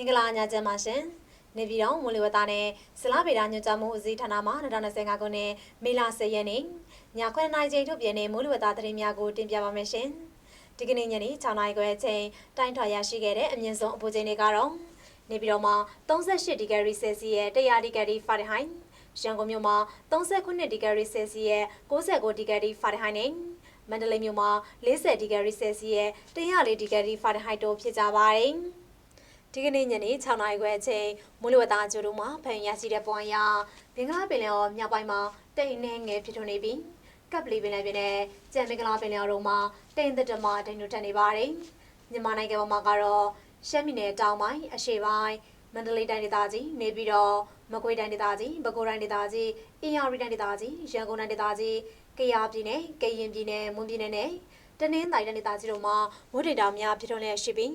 မင်္ဂလာညချမ်းပါရှင်နေပြည်တော်မူလဝတ္တနဲ့ဇလားဗေဒညွှန်ကြားမှုဦးစီးဌာနမှ2025ခုနှစ်မေလ10ရက်နေ့ည9:00နာရီချိန်ထုတ်ပြန်တဲ့မူလဝတ္တသတင်းများကိုတင်ပြပါမယ်ရှင်ဒီကနေ့ညနေ6:00နာရီခွဲအချိန်တိုင်းထွာရရှိခဲ့တဲ့အမြင့်ဆုံးအပူချိန်တွေကတော့နေပြည်တော်မှာ38ဒီဂရီဆယ်စီယပ်100ဒီဂရီဖာရင်ဟိုက်ရန်ကုန်မြို့မှာ39ဒီဂရီဆယ်စီယပ်69ဒီဂရီဖာရင်ဟိုက်နဲ့မန္တလေးမြို့မှာ40ဒီဂရီဆယ်စီယပ်104ဒီဂရီဖာရင်ဟိုက်တို့ဖြစ်ကြပါတယ်။ ဒီကနေ့ညနေ6နာရီခွဲအချိန်မိုးလေဝသအကျိုးတို့မှာဖန်ရရှိတဲ့ပွန်ရဘင်္ဂလားပင်လယ်ော်မြောက်ပိုင်းမှာတိမ်နှဲငယ်ဖြစ်ထွန်းနေပြီးကပ်ပလီပင်လယ်ပြင်နဲ့ကြံမင်္ဂလာပင်လယ်ော်တို့မှာတိမ်သက်တမတိမ်တို့တက်နေပါတယ်။မြန်မာနိုင်ငံပေါ်မှာကတော့ရှမ်းပြည်နယ်တောင်ပိုင်းအရှေ့ပိုင်းမန္တလေးတိုင်းဒေသကြီးနေပြီးတော့မကွေးတိုင်းဒေသကြီးပဲခူးတိုင်းဒေသကြီးအင်ယာရီတိုင်းဒေသကြီးရန်ကုန်တိုင်းဒေသကြီးကယားပြည်နယ်ကရင်ပြည်နယ်မွန်ပြည်နယ်နဲ့ တနင်္သာရီတိုင်းဒေသကြီးတို့မှာမိုးတိမ်တောင်များဖြစ်ထွန်းလျက်ရှိပြီး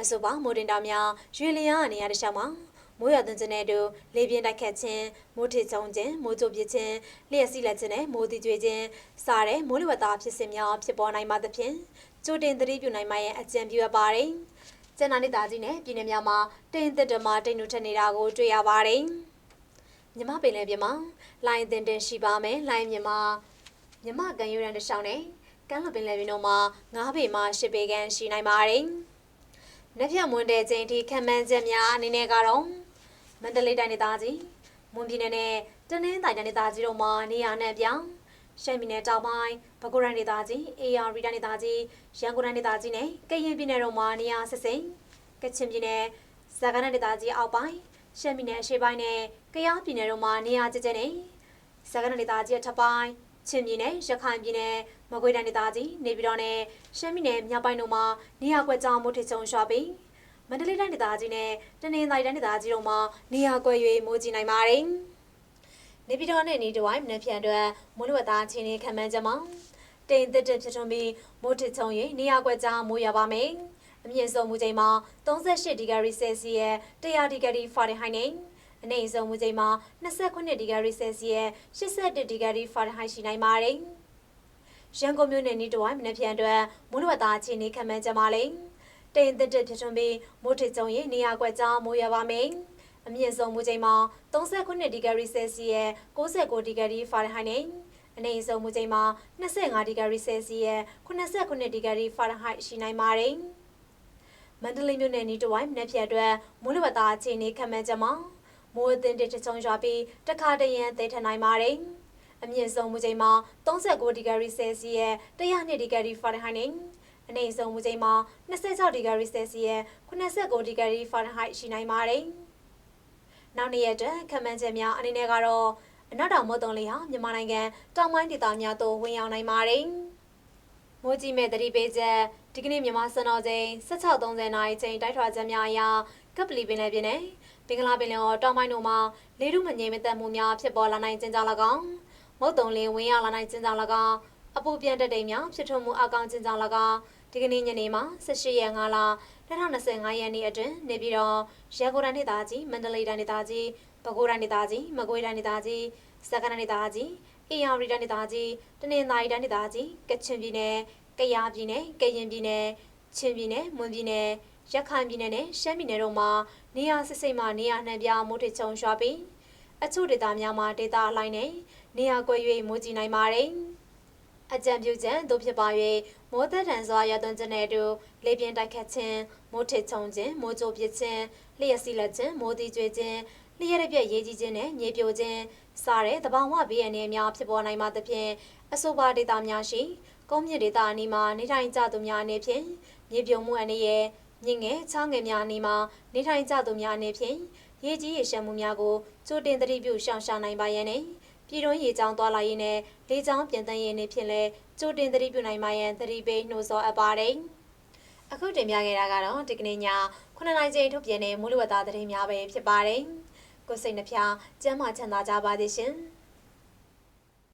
အဆိုပါမိုးတိမ်တောင်များရွေလျားအနေရတဲ့ရှောင်းမှာမိုးရသွန်းခြင်းနဲ့တူလေပြင်းတိုက်ခတ်ခြင်းမိုးထစ်ချုံခြင်းမိုးကြိုပစ်ခြင်းလျှက်စီးလက်ခြင်းနဲ့မိုးတိကျွေးခြင်းစတဲ့မိုးလေဝသဖြစ်စဉ်များဖြစ်ပေါ်နိုင်မှသဖြင့်ကြိုတင်သတိပြုနိုင်မှရဲ့အကြံပြုအပ်ပါတယ်ကျန်နာနေသားကြီးနဲ့ပြည်နယ်များမှာတိမ်သက်တမတိမ်တို့ထက်နေတာကိုတွေ့ရပါတယ်မြမပင်လယ်ပြင်မှာလိုင်းတင်တင်ရှိပါမယ်လိုင်းမြမမြမကန်ယူရန်တစ်ချောင်းနဲ့ ကမ်းလွန်ပင်လယ်ပြင်တို့မှာငါးပေမှရှစ်ပေခန့်ရှိနိုင်ပါတယ်။နှစ်ဖြတ်မွန်းတဲ့ချိန်ထိခံမှန်းချက်များအနေနဲ့ကတော့မန္တလေးတိုင်းဒေသကြီးမွန်ပြည်နယ်နဲ့တနင်္သာရီတိုင်းဒေသကြီးတို့မှာနေရာနဲ့ပြောင်းရှမ်းပြည်နယ်တောင်ပိုင်းပဲခူးတိုင်းဒေသကြီးအေရရီတိုင်းဒေသကြီးရန်ကုန်တိုင်းဒေသကြီးနဲ့ကရင်ပြည်နယ်တို့မှာနေရာစစ်စိမ်ကချင်ပြည်နယ်စကိုင်းတိုင်းဒေသကြီးအောက်ပိုင်းရှမ်းပြည်နယ်အရှေ့ပိုင်းနဲ့ကယားပြည်နယ်တို့မှာနေရာကျကျနဲ့စကိုင်းတိုင်းဒေသကြီးအထက်ပိုင်း ချင်းပြည်နယ်ရခိုင်ပြည်နယ်မကွေးတိုင်းဒေသကြီးနေပြည်တော်နဲ့ရှမ်းပြည်နယ်မြောက်ပိုင်းတို့မှာနေရာကွက်ကြောင်မိုးထစ်ချုံရွာပြီးမန္တလေးတိုင်းဒေသကြီးနဲ့တနင်္သာရီတိုင်းဒေသကြီးတို့မှာနေရာကွက်၍မိုးကြီးနိုင်ပါတယ်။နေပြည်တော်နဲ့နေတဝိုင်းမနက်ဖြန်အတွက်မိုးလေဝသအခြေအနေခံမှန်းချက်မှာတိမ်တက်တက်ဖြစ်ထွန်းပြီးမိုးထစ်ချုံ၍နေရာကွက်ကြောင်မိုးရွာပါမယ်။အမြင့်ဆုံးမူချိန်မှာ38ဒီဂရီဆယ်စီယပ်100ဒီဂရီဖာရင်ဟိုက်နဲ့ အနည်းဆုံးမူချိန်မှာ29ဒီဂရီဆယ်စီယပ်81ဒီဂရီဖာရင်ဟိုက်ရှိနိုင်ပါတယ်။ရန်ကုန်မြို့နယ်နီးတဝိုင်းမနက်ဖြန်အတွက်မိုးလေဝသအခြေအနေခံမှန်းချက်မှာလည်းတိမ်တက်တက်ဖြစ်ထွန်းပြီးမိုးထစ်ချုံရင်နေရာကွက်ကြောင်းမိုးရွာပါမယ်။အမြင့်ဆုံးမူချိန်မှာ39ဒီဂရီဆယ်စီယပ်69ဒီဂရီဖာရင်ဟိုက်နဲ့အနည်းဆုံးမူချိန်မှာ25ဒီဂရီဆယ်စီယပ်89ဒီဂရီဖာရင်ဟိုက်ရှိနိုင်ပါတယ်။မန္တလေးမြို့နယ်နီးတဝိုင်းမနက်ဖြန်အတွက်မိုးလေဝသအခြေအနေခံမှန်းချက်မှာ မိုးအသင်းတစ်ချုံရွာပြီးတခါတရံသိထနိုင်ပါတယ်။အမြင့်ဆုံးမူချိန်မှာ39ဒီဂရီဆယ်စီယပ်102ဒီဂရီဖာရင်ဟိုက်နဲ့အနည်းဆုံးမူချိန်မှာ26ဒီဂရီဆယ်စီယပ်89ဒီဂရီဖာရင်ဟိုက်ရှိနိုင်ပါတယ်။နောက်နေ့ရက်အတွက်ခံမှန်းချက်များအနေနဲ့ကတော့အနောက်တောင်မုတ်တုံလေးဟာမြန်မာနိုင်ငံတောင်ပိုင်းဒေသများသို့ဝင်ရောက်နိုင်ပါတယ်။မိုးကြီးမဲ့တတိပေးချက်ဒီကနေ့မြန်မာစံတော်ချိန်16:30နာရီချိန်တိုက်ထွာချက်များအရ ကပ်ပလီပင်လယ်ပြင်နဲ့ဘင်္ဂလားပင်လယ်အော်တောင်ပိုင်းတို့မှာလေထုမငြိမ်မသက်မှုများဖြစ်ပေါ်လာနိုင်ခြင်းကြောင့်၎င်းမုတ်တုံလင်းဝင်ရောက်လာနိုင်ခြင်းကြောင့်၎င်းအပူပြန့်တက်တိမ်များဖြစ်ထွန်းမှုအကောင်ခြင်းကြောင့်၎င်းဒီကနေ့ညနေမှာ18ရက်5လ2025ရက်နေ့အတွင်းနေပြည်တော်ရန်ကုန်တိုင်းဒေသကြီးမန္တလေးတိုင်းဒေသကြီးပဲခူးတိုင်းဒေသကြီးမကွေးတိုင်းဒေသကြီးစကိုင်းတိုင်းဒေသကြီးအေရရီတိုင်းဒေသကြီးတနင်္သာရီတိုင်းဒေသကြီးကချင်ပြည်နယ်ကယားပြည်နယ်ကရင်ပြည်နယ်ချင်းပြည်နယ်မွန်ပြည်နယ် ရခိုင်ပြည်နယ်နဲ့ရှမ်းပြည်နယ်တို့မှာနေရာစစ်စိတ်မှနေရာနှံပြမိုးထချုံရွာပြီးအချို့ဒေသများမှာဒေသအလိုက်နဲ့နေရာကွက်၍မိုးကြီးနိုင်ပါတယ်။အကြံပြုချက်တို့ဖြစ်ပါ၍မိုးသက်ထန်စွာရသွန်းခြင်းနဲ့အတူလေပြင်းတိုက်ခတ်ခြင်းမိုးထချုံခြင်းမိုးကြိုပစ်ခြင်းလျှက်စီးလက်ခြင်းမိုးတိကျွေးခြင်းလျှက်ရပြက်ရေးကြီးခြင်းနဲ့မြေပြိုခြင်းစတဲ့တဘာဝဘေးအန္တရာယ်များဖြစ်ပေါ်နိုင်မှသဖြင့်အဆိုပါဒေသများရှိကုန်းမြင့်ဒေသအနီးမှာနေထိုင်ကြသူများအနေဖြင့်မြေပြိုမှုအန္တရာယ် မြင့်ငယ်ချောင်းငယ်များအနေမှာနေထိုင်ကြသူများအနေဖြင့်ရေကြီးရေရှမ်းမှုများကိုကြိုတင်သတိပြုရှောင်ရှားနိုင်ပါရန်နဲ့ပြည်တွင်းရေကြောင်းသွားလာရေးနဲ့လေကြောင်းပြန်တန်းရေးနေဖြင့်လည်းကြိုတင်သတိပြုနိုင်ပါရန်သတိပေးနှိုးဆော်အပ်ပါတယ်။အခုတင်ပြခဲ့တာကတော့ဒီကနေ့ည9နာရီချိန်ထုတ်ပြန်တဲ့မူလဝတ္တသတင်းများပဲဖြစ်ပါတယ်။ကိုစိတ်နှဖျားကျမ်းမာချမ်းသာကြပါစေရှင်။